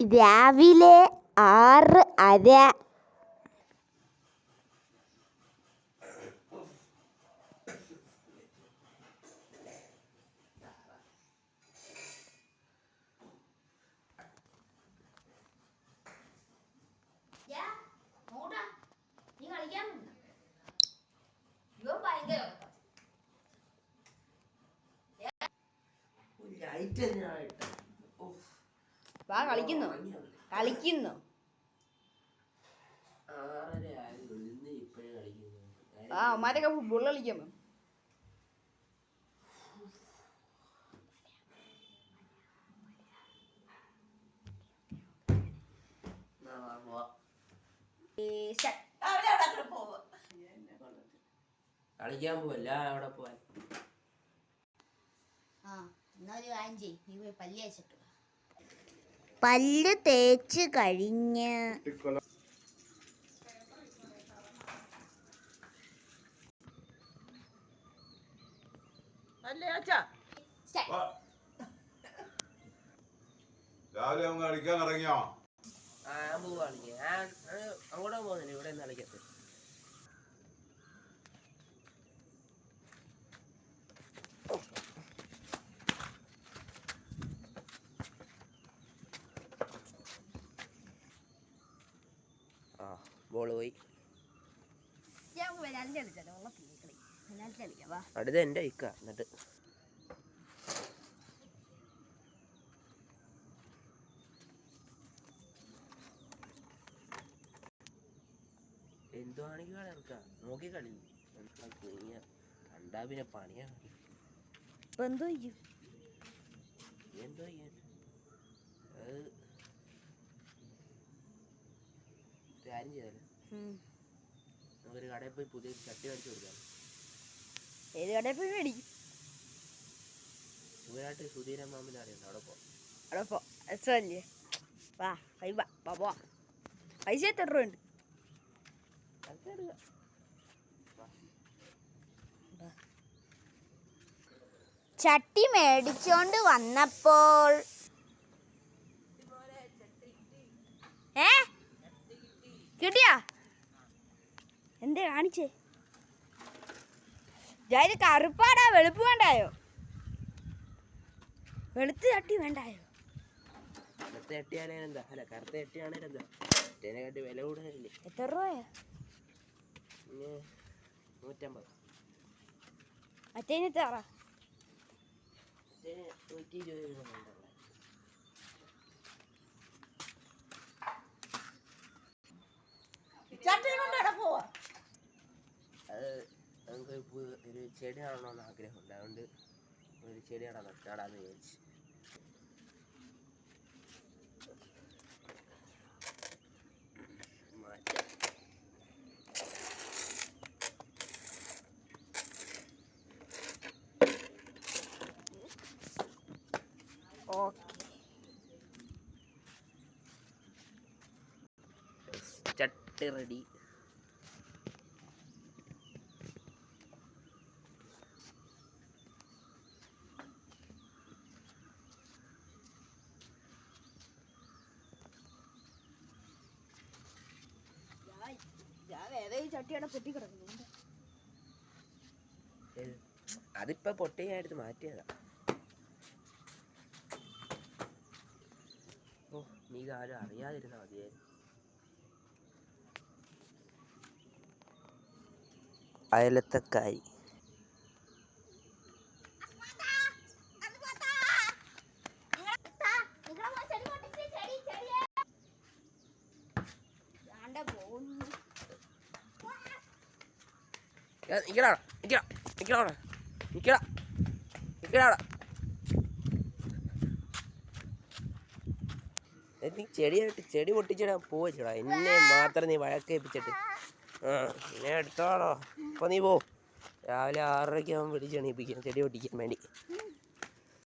രാവിലെ ആറ് അര. ലൈറ്റ് എന്തിനായിട്ട് വാ കളിക്കുന്നു. കളിക്കുന്നു. ആ അവന്മാരൊക്കെ ഫുട്ബോൾ കളിക്കുന്നു. കളിക്കാൻ പോവല്ല? അവിടെ പോവാൻ. ആ എന്നാ ഒരു കാര്യം ചെയ്യ്. നീ പോയി പല്ലി അയച്ചിട്ട് വാ. പല്ല് തേച്ച് കഴിഞ്ഞ്. രാവിലെ അവൻ കളിക്കാൻ ഇറങ്ങിയോ? ആ ഞാൻ പോവാ കളിക്കാൻ ഞാൻ അങ്ങോട്ട് പോകുന്നില്ല ഇവിടെ നിന്ന് കളിക്കത്ത് ആ ബോൾ പോയി ഞാൻ പെനാൽറ്റി കളിച്ചാലോ വെള്ളത്തിൽ കളി പെനാൽറ്റി കളിക്കാം വാ. അടുത്ത് എന്റെ ഇക്ക എന്നിട്ട്. എന്തുവാണെങ്കിൽ ഇറക്കാം നോക്കി കളി. കുഞ്ഞ കണ്ടാ പിന്നെ പണിയാണ് ഇപ്പൊ എന്തോ ചെയ്യും? എന്തോ അത് ഒരു കാര്യം ഒരു നമുക്കൊരു കടയിൽ പോയി പുതിയ ചട്ടി മേടിച്ചു കൊടുക്കാം. ഏത് കടയിൽ പോയി മേടിക്കും? ചൂരാട്ട് സുധീരൻ മാമിനെ അറിയണ്ട അവിടെ പോ. അവിടെ പോ. അല്ലേ വാ കൈ വാ വാ പോവാ പൈസ എത്ര രൂപ ഉണ്ട്? ചട്ടി മേടിച്ചോണ്ട് വന്നപ്പോൾ കിട്ടിയാ? എന്തേ കാണിച്ചേ? ജാതി കറുപ്പാടാ വെളുപ്പ് വേണ്ടായോ? വെളുത്ത് ചട്ടി വേണ്ടായോ? കറുത്ത ചട്ടിയാണേലും എന്താ? അല്ല കറുത്ത ചട്ടിയാണേലും എന്താ? ഇതിനെക്കാട്ടി വില കൂടുതലല്ലേ? എത്ര രൂപയാ? പിന്നെ നൂറ്റമ്പത്. മറ്റേന് എത്ര? ഇതിന് നൂറ്റി ഇരുപത് രൂപ ഉണ്ടല്ലേ അത് നമുക്ക് പു- ഒരു ചെടി നടണമെന്ന് ആഗ്രഹമുണ്ട്. അതുകൊണ്ട് ഒരു ചെടി നടണം നടാന്ന് വിചാരിച്ചു. മാറ്റാം. ചട്ടി റെഡി. ചട്ടിയാണ് പൊട്ടി കിടക്കുന്നത്. അതിപ്പോ പൊട്ടിയായിട്ട് മാറ്റിയതാ. ഓ നീ ഇതാരും അറിയാതിരുന്ന മതിയായിരുന്നു അയലത്തക്കായി. നിക്കടാ നിക്കടാ നിക്കടാ നിക്കടാ നിക്കടാ നീ ചെടിയായിട്ട് ചെടി പൊട്ടിച്ചടാ പോവച്ചടാ എന്നെ മാത്രം നീ വഴക്കേപ്പിച്ചിട്ട് ആ എന്നെ എടുത്തോളോ. അപ്പൊ നീ പോ. രാവിലെ ആറരയ്ക്ക് ആകുമ്പോൾ വിളിച്ച് എണീപ്പിക്കാം ചെടി പൊട്ടിക്കാൻ വേണ്ടി.